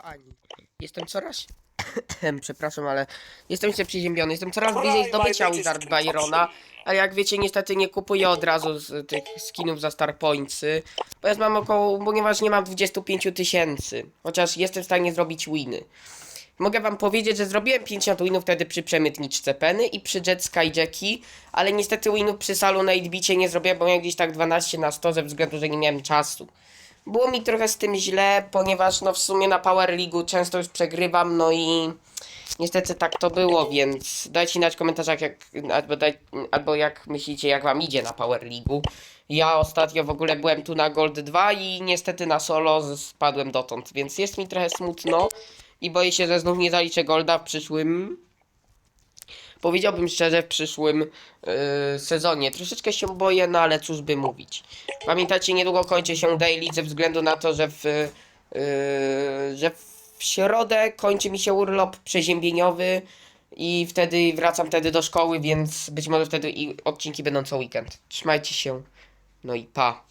kochani. Jestem coraz... Przepraszam, ale jestem się przeziębiony. Jestem coraz bliżej zdobycia Wizard Byrona. Ale jak wiecie, niestety nie kupuję od razu z tych skinów za Star Pointsy. Ponieważ mam około... ponieważ nie mam 25 tysięcy. Chociaż jestem w stanie zrobić winy. Mogę wam powiedzieć, że zrobiłem 50 winów wtedy przy przemytniczce Penny i przy Jet Skyjacki, ale niestety winów przy salu na 8 nie zrobiłem, bo miałem gdzieś tak 12 na 100 ze względu, że nie miałem czasu. Było mi trochę z tym źle, ponieważ no w sumie na Power League często już przegrywam, no i niestety tak to było, więc dajcie znać w komentarzach jak, albo, daj, albo jak myślicie jak wam idzie na Power League. Ja ostatnio w ogóle byłem tu na Gold 2 i niestety na solo spadłem dotąd, więc jest mi trochę smutno i boję się, że znów nie zaliczę Golda w przyszłym Powiedziałbym szczerze, w przyszłym yy, sezonie. Troszeczkę się boję, no ale cóż by mówić. Pamiętacie, niedługo kończy się daily ze względu na to, że w, yy, że w środę kończy mi się urlop przeziębieniowy i wtedy wracam wtedy do szkoły, więc być może wtedy i odcinki będą co weekend. Trzymajcie się. No i pa.